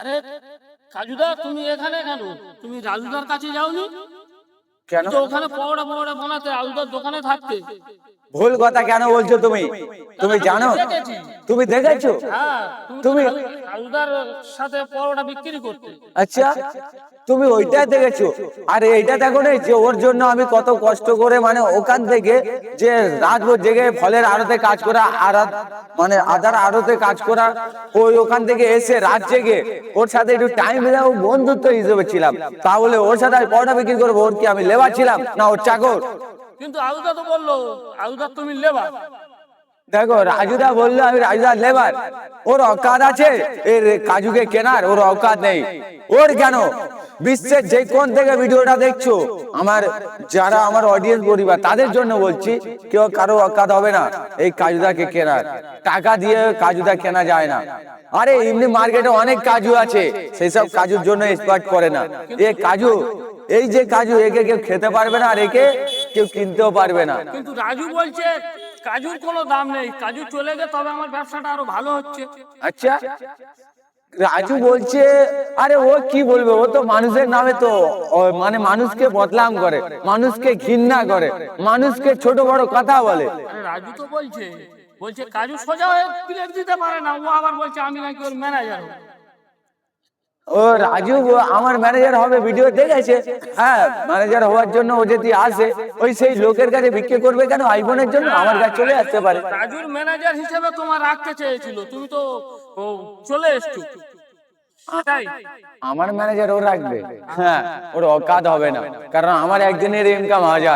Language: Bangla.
আরে কাজুদা তুমি এখানে কেন? তুমি রাজুদার কাছে যাওনি? কেন? তো ওখানে পকোড়া পকোড়া বানাতে রাজুদার দোকানে থাকতে। ভুল কথা কেন বলছো তুমি? তুমি জানো? তুমি দেখেছ? হ্যাঁ তুমি- তুমি রাজুদার সাথে পরোটা বিক্রি করতে। আচ্ছা। তুমি ওইটা দেখেছ। আর এইটা দেখো না যে ওর জন্য আমি কত কষ্ট করে মানে ওখান থেকে যে রাত ভোর জেগে ফলের আড়তে কাজ করা আর মানে আদার আড়তে কাজ করা ওই ওখান থেকে এসে রাত জেগে ওর সাথে একটু টাইম ও বন্ধুত্ব হিসেবে ছিলাম। তাহলে ওর সাথে আমি পড়া বিক্রি করব ওর কি আমি লেবার ছিলাম? না ওর চাকর। কিন্তু আলুদা তো বলল আলুদা তুমি লেবা দেখো রাজুদা বলল আমি রাজুদার লেবার। ওর অকাত আছে এর কাজুকে কেনার ওর অকাত নেই। ওর কেন? বিশ্বের যে কোন থেকে ভিডিওটা দেখছ আমার যারা আমার অডিয়েন্স পরিবার তাদের জন্য বলছি কেউ কারও অকাত হবে না এই কাজুদাকে কেনার। টাকা দিয়ে কাজুদা কেনা যায় না। আরে এমনি মার্কেটে অনেক কাজু আছে সেই সব কাজুর জন্য এক্সপার্ট করে না। এ কাজু এই যে কাজু একে কেউ খেতে পারবে না আর একে কেউ কিনতেও পারবে না। কিন্তু রাজু বলছে কাজুর কোনো দাম নেই কাজু চলে গেলে তবে আমার ব্যবসাটা আরও ভালো হচ্ছে। আচ্ছা রাজু বলছে আরে ও কি বলবে? ও তো মানুষের নামে তো মানে মানুষকে বদলাম করে মানুষকে ঘৃণা করে মানুষকে ছোট বড় কথা বলে। রাজু তো বলছে বলছে কাজু সোজা হয়ে প্লেট দিতে পারে না ও আবার বলছে আমি নাকি ওর ম্যানেজার ও রাজু আমার ম্যানেজার হবে ভিডিও দেখেছে? হ্যাঁ ম্যানেজার হওয়ার জন্য ও যদি আসে ওই সেই লোকের কাছে বিক্রি করবে কেন? আইফোনের জন্য আমার কাছে চলে আসতে পারে। রাজুর ম্যানেজার হিসেবে তোমার রাখতে চেয়েছিল তুমি তো চলে এসছো। আমার ম্যানেজার ও রাখবে। হ্যাঁ ওর অকাত হবে না কারণ আমার একদিনের ইনকাম হাজার।